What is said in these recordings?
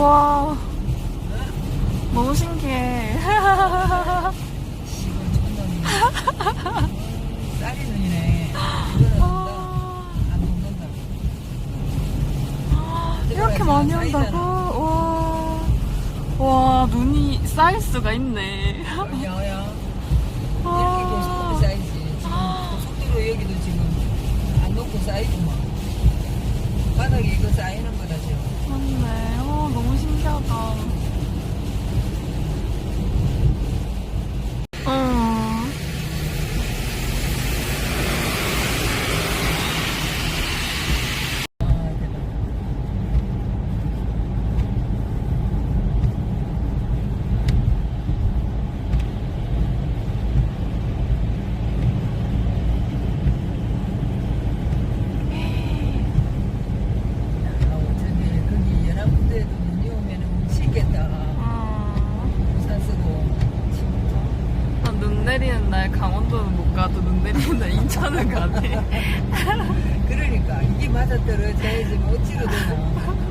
와. 너무 신기해. 쌀이 눈이네. 이렇게 많이 온다고? 와, 와 눈이 쌓일 수가 있네. 야야 아. 이렇게 고속도로 쌓이지 지금 고속도로 여기도 지금 안 녹고 쌓이구만. 바닥에 이거 쌓이는 어, 정말 어, 너무 신기하다. 버섯들을 저희 집 오치로 되고.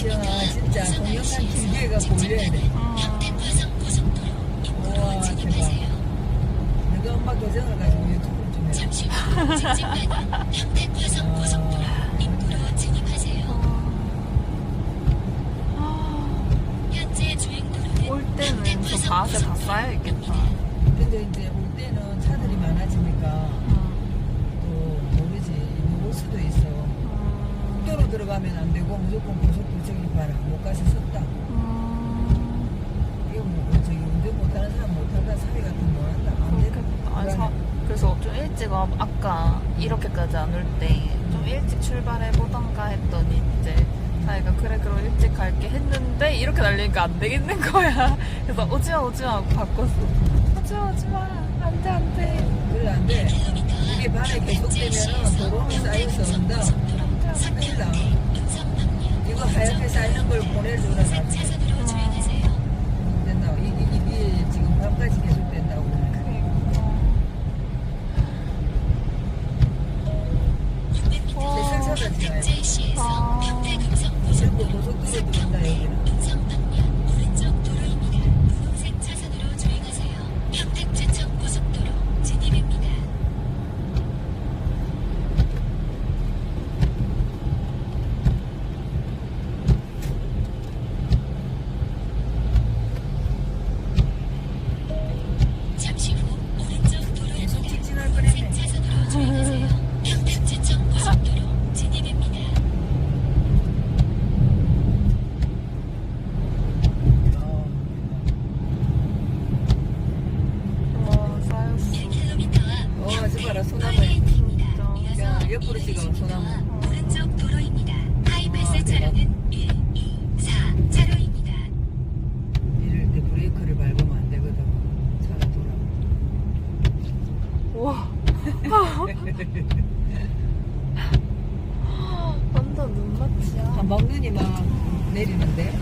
진짜 진짜 공연한 기계가 보여야 돼. 어. 와 대박. 내가 엄마 교정을 가지고 유튜브 좀 해. 어. 올 때는 저 밭에 다 쌓여있겠다. 근데 이제 올 때는 차들이 많아지니까 어. 또 모르지. 올 수도 있어. 국도로 들어가면 안 되고 무조건 고속도로 봐라. 못 가서 썼다. 음. 이거 뭐 그 저기 운전 못하는 사람 못한다. 사회 같은 거 한다. 안 그렇게, 된다 아니, 사, 그래서 좀 일찍 와- 아까 이렇게까지 안 올 때 좀 일찍 출발해 보던가 했더니 이제 사이가 그래 그럼 일찍 갈게 했는데 이렇게 날리니까 안 되겠는 거야. 그래서 오지마 오지마 하고 바꿨어. 오지마 오지마. 안돼 안돼. 그래 안돼. 이게 밤에 계속되면 도로는 쌓여서 온다. 하얗게 봐라, 소나무. 옆으로 찍어, 소나무. 20km 앞 오른쪽 도로입니다. 하이패스 아, 차로는 1, 2, 4 차로입니다. 이럴 때 브레이크를 밟으면 안 되거든. 차가 돌아. 와. 완전 눈맞이야. 아, 먹는이 막 내리는데.